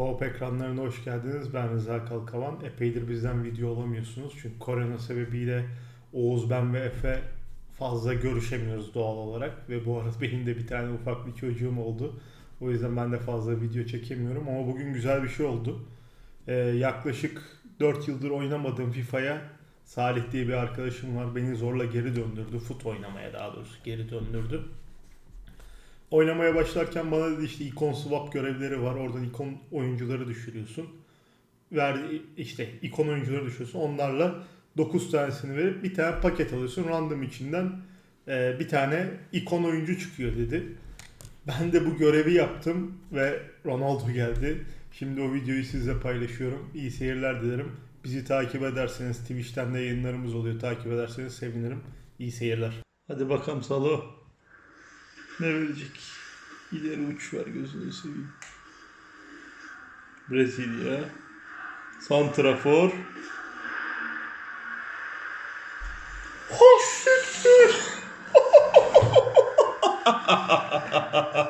Koop ekranlarına hoş geldiniz. Ben Rıza Kalkavan. Epeydir bizden video alamıyorsunuz. Çünkü korona sebebiyle Oğuz, ben ve Efe fazla görüşemiyoruz doğal olarak. Ve bu arada benim de bir tane ufak bir çocuğum oldu. O yüzden ben de fazla video çekemiyorum. Ama bugün güzel bir şey oldu. Ee, yaklaşık 4 yıldır oynamadığım FIFA'ya Salih diye bir arkadaşım var. Beni zorla geri döndürdü. Fut oynamaya daha doğrusu geri döndürdü. Oynamaya başlarken bana dedi işte ikon swap görevleri var. Oradan ikon oyuncuları düşürüyorsun. Verdi işte ikon oyuncuları düşürüyorsun. Onlarla 9 tanesini verip bir tane paket alıyorsun. Random içinden e, bir tane ikon oyuncu çıkıyor dedi. Ben de bu görevi yaptım ve Ronaldo geldi. Şimdi o videoyu sizle paylaşıyorum. İyi seyirler dilerim. Bizi takip ederseniz Twitch'ten de yayınlarımız oluyor. Takip ederseniz sevinirim. İyi seyirler. Hadi bakalım Salo. Ne verecek? İleri uç ver gözünü seveyim. Brezilya. Santrafor. Hoş